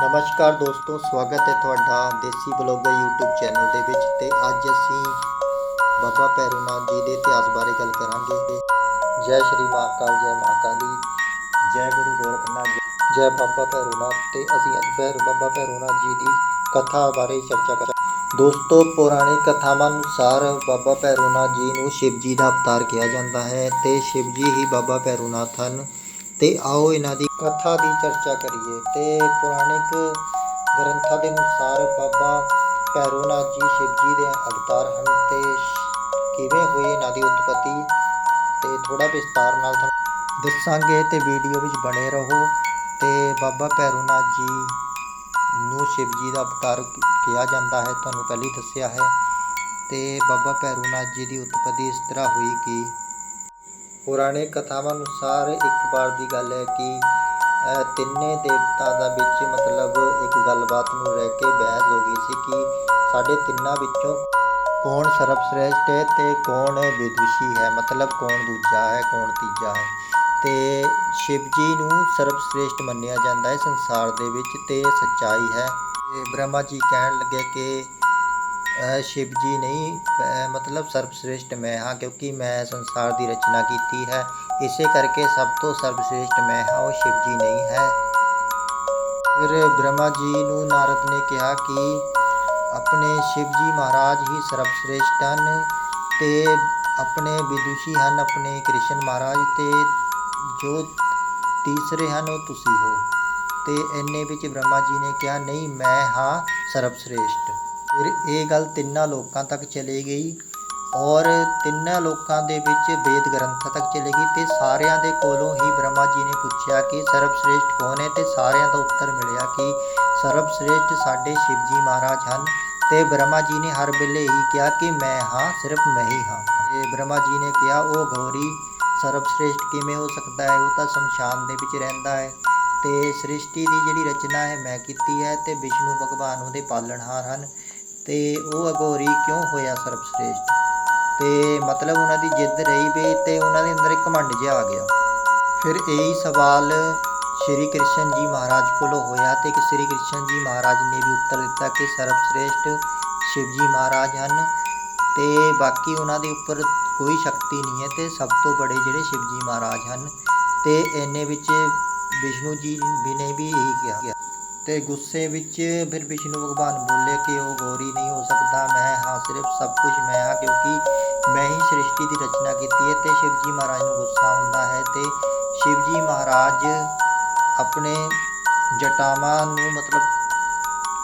ਨਮਸਕਾਰ ਦੋਸਤੋ, ਸਵਾਗਤ ਹੈ ਤੁਹਾਡਾ ਦੇਸੀ ਬਲੌਗਰ YouTube ਚੈਨਲ ਦੇ ਵਿੱਚ ਤੇ ਅੱਜ ਅਸੀਂ ਬਾਬਾ ਭੈਰੋਨਾਥ ਜੀ ਦੇ ਇਤਿਹਾਸ ਬਾਰੇ ਗੱਲ ਕਰਾਂਗੇ। ਜੈ ਸ਼੍ਰੀ ਮਹਾਕਾਲ ਜੈ ਮਾਂ ਕਾਲੀ ਜੈ ਗੁਰੂ ਗੋਰਖਨਾਥ ਜੈ ਬਾਬਾ ਭੈਰੋਨਾਥ ਤੇ ਅਸੀਂ ਅੱਜ ਭੈਰ ਬਾਬਾ ਭੈਰੋਨਾਥ ਜੀ ਦੀ ਕਥਾ ਬਾਰੇ ਚਰਚਾ ਕਰਾਂਗੇ। ਦੋਸਤੋ, ਪੁਰਾਣੀ ਕਥਾਵਾਂ ਅਨੁਸਾਰ ਬਾਬਾ ਭੈਰੋਨਾਥ ਜੀ ਨੂੰ ਸ਼ਿਵ ਜੀ ਦਾ ਅਵਤਾਰ ਕਿਹਾ ਜਾਂਦਾ ਹੈ ਤੇ ਸ਼ਿਵ ਜੀ ਹੀ ਬਾਬਾ ਭੈਰੋਨਾਥ ਹਨ। ਤੇ ਆਓ ਇਹਨਾਂ ਦੀ ਕਥਾ ਦੀ ਚਰਚਾ ਕਰੀਏ। ਤੇ ਪੁਰਾਣਿਕ ਗ੍ਰੰਥਾਂ ਦੇ ਅਨੁਸਾਰ ਬਾਬਾ ਭੈਰੋਨਾਥ ਜੀ, ਸ਼ਿਵ ਜੀ ਦੇ ਅਵਤਾਰ ਹਨ ਤੇ ਕਿਵੇਂ ਹੋਈ ਇਹਨਾਂ ਦੀ ਉਤਪਤੀ? ਤੇ ਥੋੜਾ ਵਿਸਤਾਰ ਨਾਲ ਤੁਹਾਨੂੰ ਦੱਸਾਂਗੇ ਤੇ ਵੀਡੀਓ ਵਿੱਚ ਬਣੇ ਰਹੋ। ਤੇ ਬਾਬਾ ਭੈਰੋਨਾਥ ਜੀ ਨੂੰ ਸ਼ਿਵ ਜੀ ਦਾ ਅਵਤਾਰ ਕਿਹਾ ਜਾਂਦਾ ਹੈ, ਤੁਹਾਨੂੰ ਪਹਿਲਾਂ ਹੀ ਦੱਸਿਆ ਹੈ। ਤੇ ਬਾਬਾ ਭੈਰੋਨਾਥ ਜੀ ਦੀ ਉਤਪਤੀ ਇਸ ਤਰ੍ਹਾਂ ਹੋਈ ਕਿ ਪੁਰਾਣੇ ਕਥਾਵਾਂ ਅਨੁਸਾਰ ਇੱਕ ਵਾਰ ਦੀ ਗੱਲ ਹੈ ਕਿ ਤਿੰਨੇ ਦੇਵਤਾ ਦਾ ਵਿੱਚ ਮਤਲਬ ਇੱਕ ਗੱਲਬਾਤ ਨੂੰ ਰਹਿ ਕੇ ਬਹਿਸ ਹੋ ਗਈ ਸੀ ਕਿ ਸਾਡੇ ਤਿੰਨਾਂ ਵਿੱਚੋਂ ਕੌਣ ਸਰਬਸ਼੍ਰੇਸ਼ਟ ਹੈ ਤੇ ਕੌਣ ਵਿਦੁਸ਼ੀ ਹੈ, ਮਤਲਬ ਕੌਣ ਦੂਜਾ ਹੈ, ਕੌਣ ਤੀਜਾ ਹੈ। ਤੇ ਸ਼ਿਵ ਜੀ ਨੂੰ ਸਰਬਸ਼੍ਰੇਸ਼ਟ ਮੰਨਿਆ ਜਾਂਦਾ ਹੈ ਸੰਸਾਰ ਦੇ ਵਿੱਚ ਤੇ ਸੱਚਾਈ ਹੈ। ਤੇ ਬ੍ਰਹਮਾ ਜੀ ਕਹਿਣ ਲੱਗੇ ਕਿ ਅਹ ਸ਼ਿਵ ਜੀ ਨਹੀਂ ਅਹ ਮਤਲਬ ਸਰਬਸ਼੍ਰੇਸ਼ਟ ਮੈਂ ਹਾਂ ਕਿਉਂਕਿ ਮੈਂ ਸੰਸਾਰ ਦੀ ਰਚਨਾ ਕੀਤੀ ਹੈ ਇਸੇ ਕਰਕੇ ਸਭ ਤੋਂ ਸਰਬਸ਼੍ਰੇਸ਼ਟ ਮੈਂ ਹਾਂ ਉਹ ਸ਼ਿਵ ਜੀ ਨਹੀਂ ਹੈ ਫਿਰ ਬ੍ਰਹਮਾ ਜੀ ਨੂੰ ਨਾਰਦ ਨੇ ਕਿਹਾ ਕਿ ਆਪਣੇ ਸ਼ਿਵ ਜੀ ਮਹਾਰਾਜ ਹੀ ਸਰਬਸ਼੍ਰੇਸ਼ਟ ਹਨ ਤੇ ਆਪਣੇ ਵਿਦੁਸ਼ੀ ਹਨ ਆਪਣੇ ਕ੍ਰਿਸ਼ਨ ਮਹਾਰਾਜ ਤੇ ਜੋ ਤੀਸਰੇ ਹਨ ਉਹ ਤੁਸੀਂ ਹੋ ਤੇ ਇੰਨੇ ਵਿੱਚ ਬ੍ਰਹਮਾ ਜੀ ਨੇ ਕਿਹਾ ਨਹੀਂ ਮੈਂ ਹਾਂ ਸਰਬਸ਼੍ਰੇਸ਼ਟ ਫਿਰ ਇਹ ਗੱਲ ਤਿੰਨਾਂ ਲੋਕਾਂ ਤੱਕ ਚਲੀ ਗਈ ਔਰ ਤਿੰਨਾਂ ਲੋਕਾਂ ਦੇ ਵਿੱਚ ਵੇਦ ਗ੍ਰੰਥਾਂ ਤੱਕ ਚਲੇ ਗਈ ਤੇ ਸਾਰਿਆਂ ਦੇ ਕੋਲੋਂ ਹੀ ਬ੍ਰਹਮਾ ਜੀ ਨੇ ਪੁੱਛਿਆ ਕਿ ਸਰਬਸ਼੍ਰੇਸ਼ਟ ਕੌਣ ਹੈ ਤੇ ਸਾਰਿਆਂ ਦਾ ਉੱਤਰ ਮਿਲਿਆ ਕਿ ਸਰਬਸ਼੍ਰੇਸ਼ਟ ਸਾਡੇ ਸ਼ਿਵ ਜੀ ਮਹਾਰਾਜ ਹਨ ਤੇ ਬ੍ਰਹਮਾ ਜੀ ਨੇ ਹਰ ਵੇਲੇ ਹੀ ਕਿਹਾ ਕਿ ਮੈਂ ਹਾਂ, ਸਿਰਫ ਮੈਂ ਹੀ ਹਾਂ। ਤੇ ਬ੍ਰਹਮਾ ਜੀ ਨੇ ਕਿਹਾ, ਉਹ ਗੌਰੀ ਸਰਬਸ਼੍ਰੇਸ਼ਟ ਕਿਵੇਂ ਹੋ ਸਕਦਾ ਹੈ? ਉਹ ਤਾਂ ਸ਼ਮਸ਼ਾਨ ਦੇ ਵਿੱਚ ਰਹਿੰਦਾ ਹੈ ਤੇ ਸ੍ਰਿਸ਼ਟੀ ਦੀ ਜਿਹੜੀ ਰਚਨਾ ਹੈ, ਮੈਂ ਕੀਤੀ ਹੈ ਤੇ ਵਿਸ਼ਨੂੰ ਭਗਵਾਨ ਉਹਦੇ ਪਾਲਣਹਾਰ ਹਨ। ਤੇ ਉਹ ਅਗੋਰੀ ਕਿਉਂ ਹੋਇਆ ਸਰਬਸ਼੍ਰੇਸ਼ਟ ਤੇ ਮਤਲਬ ਉਹਨਾਂ ਦੀ ਜਿੱਦ ਰਹੀ ਵੀ ਤੇ ਉਹਨਾਂ ਦੇ ਅੰਦਰ ਇੱਕ ਘਮੰਡ ਜਿਹਾ ਆ ਗਿਆ। ਫਿਰ ਇਹੀ ਸਵਾਲ ਸ਼੍ਰੀ ਕ੍ਰਿਸ਼ਨ ਜੀ ਮਹਾਰਾਜ ਕੋਲੋਂ ਹੋਇਆ ਤੇ ਕਿ ਸ਼੍ਰੀ ਕ੍ਰਿਸ਼ਨ ਜੀ ਮਹਾਰਾਜ ਨੇ ਵੀ ਉੱਤਰ ਦਿੱਤਾ ਕਿ ਸਰਬਸ਼੍ਰੇਸ਼ਟ ਸ਼ਿਵ ਜੀ ਮਹਾਰਾਜ ਹਨ ਤੇ ਬਾਕੀ ਉਹਨਾਂ ਦੇ ਉੱਪਰ ਕੋਈ ਸ਼ਕਤੀ ਨਹੀਂ ਹੈ ਤੇ ਸਭ ਤੋਂ ਬੜੇ ਜਿਹੜੇ ਸ਼ਿਵ ਜੀ ਮਹਾਰਾਜ ਹਨ ਤੇ ਇੰਨੇ ਵਿੱਚ ਵਿਸ਼ਨੂੰ ਜੀ ਵੀ ਨੇ ਵੀ ਇਹੀ ਕਿਹਾ। ਗਿਆ ਤੇ ਗੁੱਸੇ ਵਿੱਚ ਫਿਰ ਵਿਸ਼ਨੂੰ ਭਗਵਾਨ ਬੋਲੇ ਕਿ ਉਹ ਗੌਰੀ ਨਹੀਂ ਹੋ ਸਕਦਾ। ਮੈਂ ਹਾਂ, ਸਿਰਫ ਸਭ ਕੁਝ ਮੈਂ ਹਾਂ, ਕਿਉਂਕਿ ਮੈਂ ਹੀ ਸ੍ਰਿਸ਼ਟੀ ਦੀ ਰਚਨਾ ਕੀਤੀ ਹੈ ਤੇ ਸ਼ਿਵ ਜੀ ਮਹਾਰਾਜ ਨੂੰ ਗੁੱਸਾ ਹੁੰਦਾ ਹੈ ਤੇ ਸ਼ਿਵ ਜੀ ਮਹਾਰਾਜ ਆਪਣੇ ਜਟਾਵਾਂ ਨੂੰ ਮਤਲਬ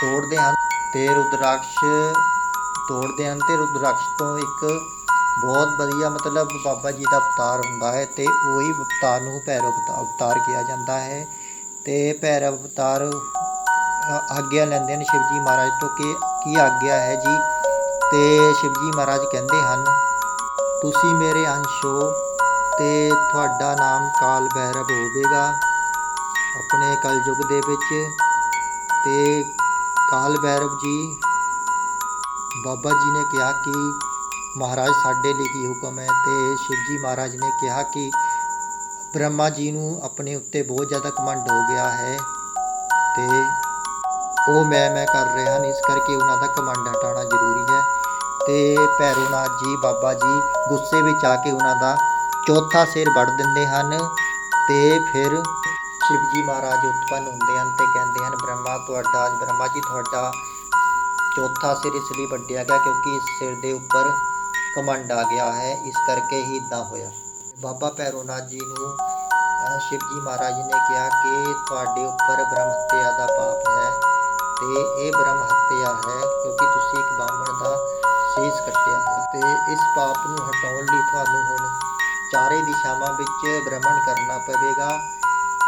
ਤੋੜਦੇ ਹਨ ਤੇ ਰੁਦਰਾਕਸ਼ ਤੋੜਦੇ ਹਨ ਤੇ ਰੁਦਰਾਕਸ਼ ਤੋਂ ਇੱਕ ਬਹੁਤ ਵਧੀਆ ਮਤਲਬ ਬਾਬਾ ਜੀ ਦਾ ਅਵਤਾਰ ਹੁੰਦਾ ਹੈ ਤੇ ਉਹੀ ਅਵਤਾਰ ਨੂੰ ਭੈਰਵ ਅਵਤਾਰ ਕਿਹਾ ਜਾਂਦਾ ਹੈ ਤੇ ਭੈਰਵ ਅਵਤਾਰ ਆਗਿਆ ਲੈਂਦੇ ਹਨ ਸ਼ਿਵਜੀ ਮਹਾਰਾਜ ਤੋਂ ਕਿ ਕੀ ਆਗਿਆ ਹੈ ਜੀ? ਤੇ ਸ਼ਿਵਜੀ ਮਹਾਰਾਜ ਕਹਿੰਦੇ ਹਨ, ਤੁਸੀਂ ਮੇਰੇ ਅੰਸ਼ ਹੋ ਤੇ ਤੁਹਾਡਾ ਨਾਮ ਕਾਲ ਭੈਰਵ ਹੋਵੇਗਾ। ਆਪਣੇ ਕਲਯੁਗ ਦੇ ਵਿੱਚ ਤੇ ਕਾਲ ਭੈਰਵ ਜੀ, ਬਾਬਾ ਜੀ ਨੇ ਕਿਹਾ ਕਿ ਮਹਾਰਾਜ ਸਾਡੇ ਲਈ ਕੀ ਹੁਕਮ ਹੈ? ਤੇ ਸ਼ਿਵਜੀ ਮਹਾਰਾਜ ਨੇ ਕਿਹਾ ਕਿ ਬ੍ਰਹਮਾ ਜੀ ਨੂੰ ਆਪਣੇ ਉੱਤੇ ਬਹੁਤ ਜ਼ਿਆਦਾ ਘਮੰਡ ਹੋ ਗਿਆ ਹੈ ਤੇ ਉਹ ਮੈਂ ਮੈਂ ਕਰ ਰਹੇ ਹਨ ਇਸ ਕਰਕੇ ਉਹਨਾਂ ਦਾ ਘਮੰਡ ਹਟਾਉਣਾ ਜ਼ਰੂਰੀ ਹੈ। ਤੇ ਭੈਰੋਨਾਥ ਜੀ ਬਾਬਾ ਜੀ ਗੁੱਸੇ ਵਿੱਚ ਆ ਕੇ ਉਹਨਾਂ ਦਾ ਚੌਥਾ ਸਿਰ ਵੱਢ ਦਿੰਦੇ ਹਨ ਤੇ ਫਿਰ ਸ਼ਿਵ ਜੀ ਮਹਾਰਾਜ ਉਤਪੰਨ ਹੁੰਦੇ ਹਨ ਤੇ ਕਹਿੰਦੇ ਹਨ ਬ੍ਰਹਮਾ ਤੁਹਾਡਾ ਅੱਜ ਬ੍ਰਹਮਾ ਜੀ ਤੁਹਾਡਾ ਚੌਥਾ ਸਿਰ ਇਸ ਲਈ ਵੱਢਿਆ ਗਿਆ ਕਿਉਂਕਿ ਇਸ ਸਿਰ ਦੇ ਉੱਪਰ ਕਮੰਡ ਆ ਗਿਆ ਹੈ ਇਸ ਕਰਕੇ ਹੀ ਇਦਾਂ ਹੋਇਆ। ਬਾਬਾ ਭੈਰੋਨਾਥ ਜੀ ਨੂੰ ਅਹ, ਸ਼ਿਵ ਜੀ ਮਹਾਰਾਜ ਨੇ ਕਿਹਾ ਕਿ ਤੁਹਾਡੇ ਉੱਪਰ ਬ੍ਰਹਮ ਹੱਤਿਆ ਦਾ ਪਾਪ ਤੇ ਇਹ ਬ੍ਰਹਮ ਹੱਤਿਆ ਹੈ ਕਿਉਂਕਿ ਤੁਸੀਂ ਇੱਕ ਬਾਹਮਣ ਦਾ ਸੀਸ ਕੱਟਿਆ ਹੈ। ਤੇ ਇਸ ਪਾਪ ਨੂੰ ਹਟਾਉਣ ਲਈ ਤੁਹਾਨੂੰ ਹੁਣ ਚਾਰੇ ਦਿਸ਼ਾਵਾਂ ਵਿੱਚ ਭ੍ਰਮਣ ਕਰਨਾ ਪਵੇਗਾ।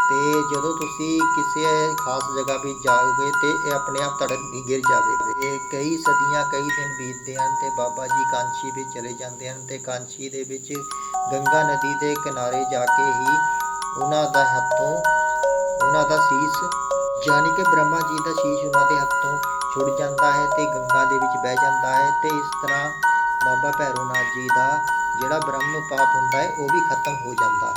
ਤੇ ਜਦੋਂ ਤੁਸੀਂ ਕਿਸੇ ਖਾਸ ਜਗ੍ਹਾ ਵਿੱਚ ਜਾਓਗੇ ਤੇ ਇਹ ਆਪਣੇ ਆਪ ਤੜਕ ਗਿਰ ਜਾਵੇਗਾ। ਇਹ ਕਈ ਸਦੀਆਂ, ਕਈ ਦਿਨ ਬੀਤਦੇ ਹਨ ਤੇ ਬਾਬਾ ਜੀ ਕਾਂਚੀ ਵਿੱਚ ਚਲੇ ਜਾਂਦੇ ਹਨ ਤੇ ਕਾਂਚੀ ਦੇ ਵਿੱਚ ਗੰਗਾ ਨਦੀ ਦੇ ਕਿਨਾਰੇ ਜਾ ਕੇ ਹੀ ਉਹਨਾਂ ਦਾ ਹੱਥੋਂ, ਉਹਨਾਂ ਦਾ ਸੀਸ ਯਾਨੀ ਕਿ ਬ੍ਰਹਮਾ ਜੀ ਦਾ ਸੀਸ ਉਹਨਾਂ ਦੇ ਹੱਥੋਂ ਛੁੱਟ ਜਾਂਦਾ ਹੈ ਤੇ ਗੰਗਾ ਦੇ ਵਿੱਚ ਬਹਿ ਜਾਂਦਾ ਹੈ ਤੇ ਇਸ ਤਰ੍ਹਾਂ ਬਾਬਾ ਭੈਰੋਨਾਥ ਜੀ ਦਾ ਜਿਹੜਾ ਬ੍ਰਹਮ ਪਾਪ ਹੁੰਦਾ ਹੈ, ਉਹ ਵੀ ਖਤਮ ਹੋ ਜਾਂਦਾ ਹੈ।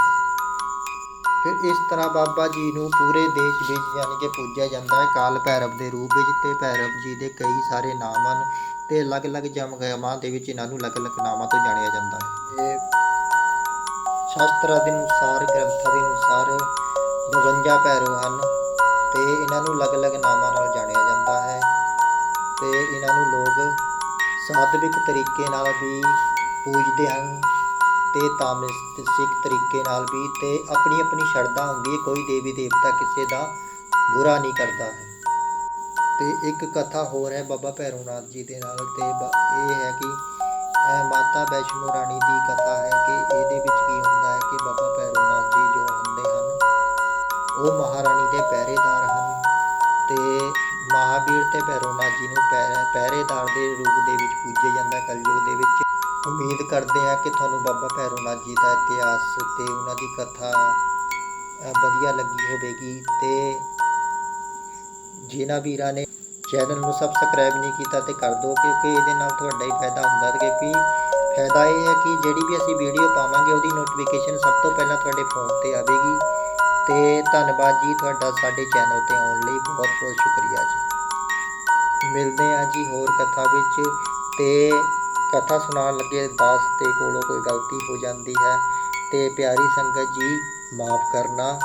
ਫਿਰ ਇਸ ਤਰ੍ਹਾਂ ਬਾਬਾ ਜੀ ਨੂੰ ਪੂਰੇ ਦੇਸ਼ ਵਿੱਚ ਯਾਨੀ ਕਿ ਪੂਜਿਆ ਜਾਂਦਾ ਹੈ, ਕਾਲ ਭੈਰਵ ਦੇ ਰੂਪ ਵਿੱਚ ਤੇ ਭੈਰਵ ਜੀ ਦੇ ਕਈ ਸਾਰੇ ਨਾਮ ਹਨ ਤੇ ਅਲੱਗ-ਅਲੱਗ ਜਮਗਮਾਂ ਦੇ ਵਿੱਚ ਇਹਨਾਂ ਨੂੰ ਅਲੱਗ-ਅਲੱਗ ਨਾਮਾਂ ਤੋਂ ਜਾਣਿਆ ਜਾਂਦਾ ਹੈ। ਇਹ ਸ਼ਾਸਤਰਾਂ ਦੇ ਅਨੁਸਾਰ, ਗ੍ਰੰਥਾਂ ਦੇ ਅਨੁਸਾਰ 52 ਭੈਰਵ ਹਨ। ਤੇ ਇਹਨਾਂ ਨੂੰ ਅਲੱਗ-ਅਲੱਗ ਨਾਮਾਂ ਨਾਲ ਜਾਣਿਆ ਜਾਂਦਾ ਹੈ ਤੇ ਇਹਨਾਂ ਨੂੰ ਲੋਕ ਸਾਧਵਿਕ ਤਰੀਕੇ ਨਾਲ ਵੀ ਪੂਜਦੇ ਹਨ ਤੇ ਤਾਮਸਿਕ ਤਰੀਕੇ ਨਾਲ ਵੀ ਤੇ ਆਪਣੀ ਆਪਣੀ ਸ਼ਰਧਾ ਹੁੰਦੀ ਹੈ, ਕੋਈ ਦੇਵੀ ਦੇਵਤਾ ਕਿਸੇ ਦਾ ਬੁਰਾ ਨਹੀਂ ਕਰਦਾ ਹੈ। ਤੇ ਇੱਕ ਕਥਾ ਹੋਰ ਹੈ ਬਾਬਾ ਭੈਰੋਨਾਥ ਜੀ ਦੇ ਨਾਲ ਤੇ ਬ- ਇਹ ਹੈ ਕਿ ਮਾਤਾ ਵੈਸ਼ਨੋ ਰਾਣੀ ਦੀ ਕਥਾ ਹੈ ਕਿ ਇਹਦੇ ਵਿੱਚ ਕੀ ਹੁੰਦਾ ਹੈ ਕਿ ਬਾਬਾ ਭੈਰੋ ਉਹ ਮਹਾਰਾਣੀ ਦੇ ਪਹਿਰੇਦਾਰ ਹਨ ਤੇ ਮਹਾਵੀਰ ਤੇ ਭੈਰੋਨਾਥ ਜੀ ਨੂੰ ਪਹਿ- ਪਹਿਰੇਦਾਰ ਦੇ ਰੂਪ ਦੇ ਵਿੱਚ ਪੂਜਿਆ ਜਾਂਦਾ ਹੈ ਕਲਯੁਗ ਦੇ ਵਿੱਚ। ਉਮੀਦ ਕਰਦੇ ਹਾਂ ਕਿ ਤੁਹਾਨੂੰ ਬਾਬਾ ਭੈਰੋਨਾਥ ਜੀ ਦਾ ਇਤਿਹਾਸ ਤੇ ਉਹਨਾਂ ਦੀ ਕਥਾ ਵਧੀਆ ਲੱਗੀ ਹੋਵੇਗੀ ਤੇ ਜਿਨ੍ਹਾਂ ਵੀਰਾਂ ਨੇ ਚੈਨਲ ਨੂੰ ਸਬਸਕ੍ਰਾਈਬ ਨਹੀਂ ਕੀਤਾ ਤੇ ਕਰ ਦਿਓ ਕਿਉਂਕਿ ਇਹਦੇ ਨਾਲ ਤੁਹਾਡਾ ਹੀ ਫਾਇਦਾ ਹੁੰਦਾ ਹੈ ਕਿਉਂਕਿ ਫਾਇਦਾ ਇਹ ਹੈ ਕਿ ਜਿਹੜੀ ਵੀ ਅਸੀਂ ਵੀਡੀਓ ਪਾਵਾਂਗੇ ਉਹਦੀ ਨੋਟੀਫਿਕੇਸ਼ਨ ਸਭ ਤੋਂ ਪਹਿਲਾਂ ਤੁਹਾਡੇ ਫੋਨ ਤੇ ਆਵੇਗੀ। ਤੇ ਧੰਨਵਾਦ ਜੀ ਤੁਹਾਡਾ ਸਾਡੇ ਚੈਨਲ ਤੇ ਆਉਣ ਲਈ। ਬਹੁਤ ਬਹੁਤ ਸ਼ੁਕਰੀਆ ਜੀ। ਮਿਲਦੇ ਹਾਂ ਜੀ ਹੋਰ ਕਥਾ ਵਿੱਚ ਤੇ ਕਥਾ ਸੁਣਾਉਣ ਲੱਗੇ ਦਾਸ ਦੇ ਕੋਲੋਂ ਕੋਈ ਗਲਤੀ ਹੋ ਜਾਂਦੀ ਹੈ ਤੇ ਪਿਆਰੀ ਸੰਗਤ ਜੀ, ਮਾਫ ਕਰਨਾ।